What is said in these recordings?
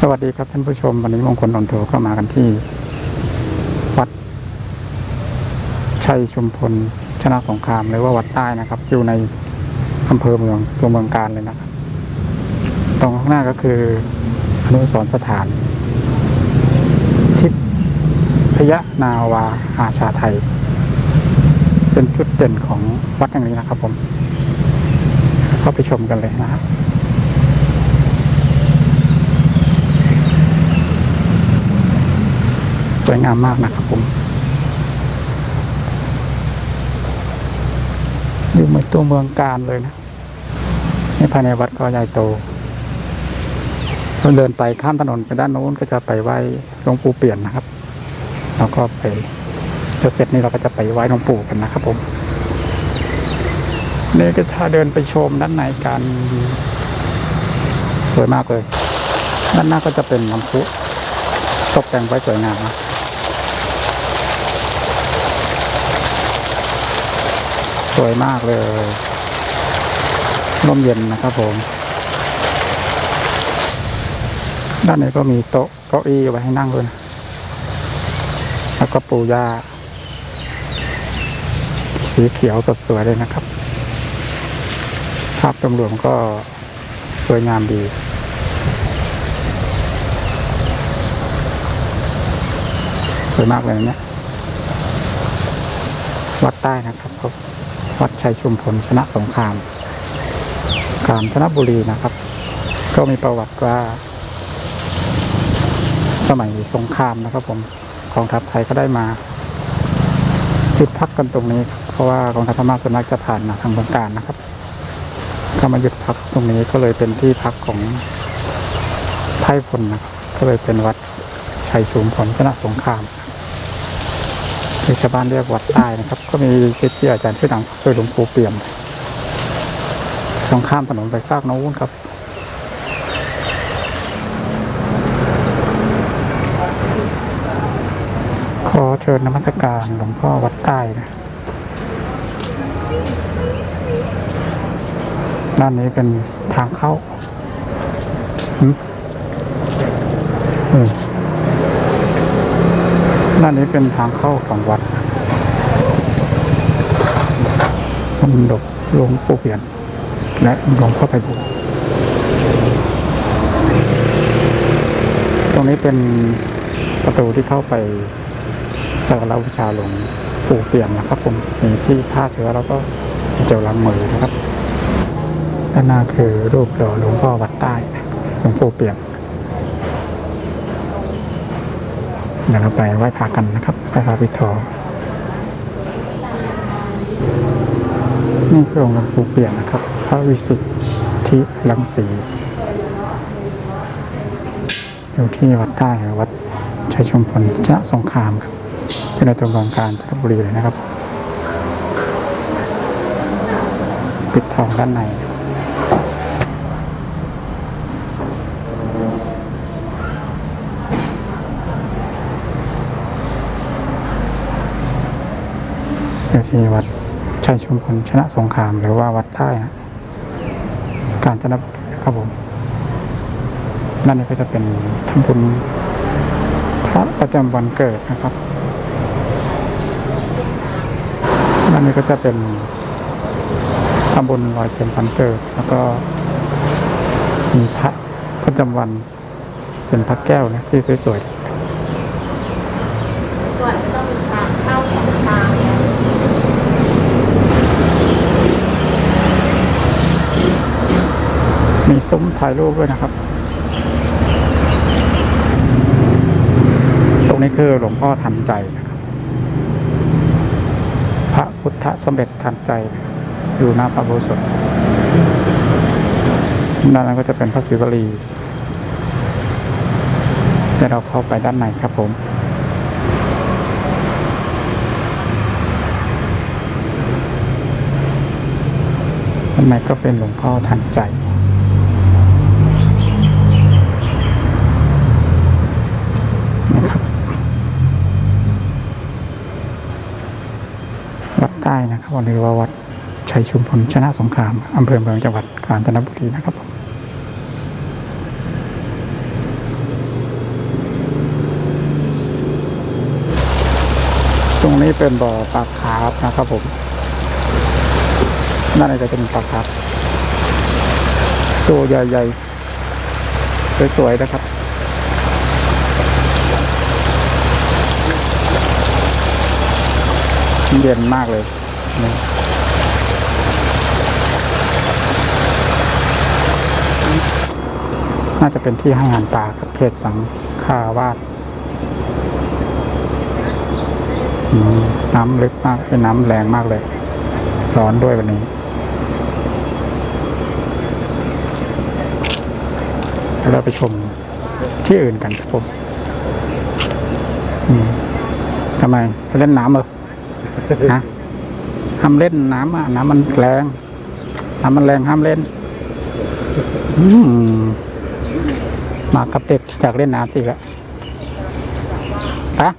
สวัสดีครับท่านผู้ชม วันนี้มงคลนนโทก็มากันที่ วัด ชัยชุมพลชนะสงครามหรือว่าวัดใต้นะครับ อยู่ในอำเภอเมืองตัวเมืองการเลยนะครับ ตรงข้างหน้าก็คืออนุสรสถาน ทิพยนาวาอาชาไทย เป็นจุดเด่นของวัดแห่งนี้นะครับผม เข้าไปชมกันเลยนะครับ สวยงามมากนะครับผมอยู่เหมือนตัวเมืองการเลยนะในภายในวัดก็ใหญ่โตเราเดินไปข้ามถนนไปด้านโน้นก็จะไปไหว้หลวงปู่เปลี่ยนนะครับแล้วก็ไปเดี๋ยวเสร็จนี้เราก็จะไปไหว้หลวงปู่กันนะครับผมนี่ก็ถ้าเดินไปชมด้านในกันสวยมากเลย ด้านหน้าก็จะเป็นลำพุตกแต่งไว้สวยงามนะ สวยมากเลยร่มเย็นนะครับผม ด้านในก็มีโต๊ะเก้าอี้ไว้ให้นั่งด้วยนะแล้วก็ปูหญ้าสีเขียวสดสวยเลยนะครับ ภาพรวมๆก็สวยงามดีสวยมากเลยเนี่ย วัดใต้นะครับผม วัดชัยชุมพลชนะสงครามกาญจนบุรีนะครับ ก็มีประวัติว่า สมัยสงครามนะครับ ผมกองทัพไทยก็ได้มาหยุดพักกันตรงนี้ เพราะว่ากองทัพพม่าส่วนมากจะผ่านมาทางเมืองการนะครับก็มาหยุดพักตรงนี้ก็เลยเป็นที่พักของไพรพลนะครับก็เลยเป็นวัดชัยชุมพลชนะสงคราม ที่ชาวบ้านเรียกวัดใต้นะครับ ก็มีเกจิอาจารย์ชื่อดังคือหลวงปู่เปี่ยมต้องข้ามถนนไปฟากโน้นครับขอเชิญนมัสการหลวงพ่อวัดใต้นะด้านนี้เป็นทางเข้าอืม ด้านนี้เป็นทางเข้าของวัดมนดบหลวงปู่เปลี่ยน และหลวงพ่อไพบูลตรงนี้เป็นประตูที่เข้าไปสักการะบูชาหลวงปู่เปลี่ยนนะครับ ผมมีที่ฆ่าเชื้อแล้วก็เจลล้างมือนะครับด้านหน้าคือรูปหล่อหลวงพ่อวัดใต้หลวงปู่เปลี่ยน เดี๋ยวเราไปไหว้พระกันนะครับไหว้พระปิดทองนี่คือองค์หลวงปู่เปลี่ยนนะครับ พระวิสุทธิลังสีอยู่ที่วัดใต้วัดชัยชุมพลชนะสงครามครับที่ในตัวเมืองการจันทบุรีเลยนะครับ ปิดทองด้านใน อยู่ที่วัดชัยชุมพลชนะสงครามหรือว่าวัดใต้นะกาญจนบุรีนะครับผมนั่นก็จะเป็นทำบุญพระประจำวันเกิดนะครับนั่นก็จะเป็นทำบุญลอยเทียนวันเกิด แล้วก็มีพระประจำวันเป็นพระแก้วนะที่สวยๆ ก่อนจะต้องมีทางเข้าของทางเนี่ย มีซุ้มถ่ายรูปด้วยนะครับ ตรงนี้คือหลวงพ่อทันใจนะครับ พระพุทธสมเด็จทันใจ อยู่หน้าพระโบสถด้านนั้นก็จะเป็นพระศิวลีเดี๋ยวเราเข้าไปด้านในครับผมด้านในก็เป็นหลวงพ่อทันใจ ใต้นะครับวัดเรืวัดชัยชุมพลชนะสงครามอำเภอเมืองจังหวัดกาญจนบุรีนะครับผมตรงนี้เป็นบ่อปลาคาร์ฟนะครับผมน่าจะเป็นปลาคาร์ฟตัวใหญ่ๆสวยๆนะครับ เย็นมากเลยน่าจะเป็นที่ให้อาหารปลาครับเขตสังขาวาสน้ำลึกมากเป็นน้ำแรงมากเลย ร้อนด้วยวันนี้เดี๋ยวเราไปชมที่อื่นกันครับผมอืมทำไมไปเล่นน้ำเหรอ ฮะห้ามเล่นน้ำอะน้ำมันแรงน้ำมันแรงห้ามเล่นอืมมากับเด็กจากเล่นน้ำสิละปะ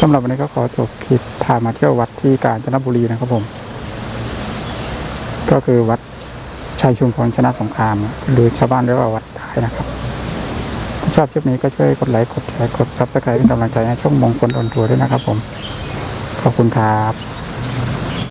สำหรับวันนี้ก็ขอจบคลิปพามาเที่ยววัดที่กาญจนบุรีนะครับผม ก็คือวัดชัยชุมพรชนะสงคราม หรือชาวบ้านเรียกว่าวัดท้ายนะครับ ชอบคลิปนี้ก็ช่วยกดไลค์กดแชร์กดซับสไครต์เป็นกำลังใจให้ช่องมงคลออนทัวร์ด้วยนะครับผม ขอบคุณครับ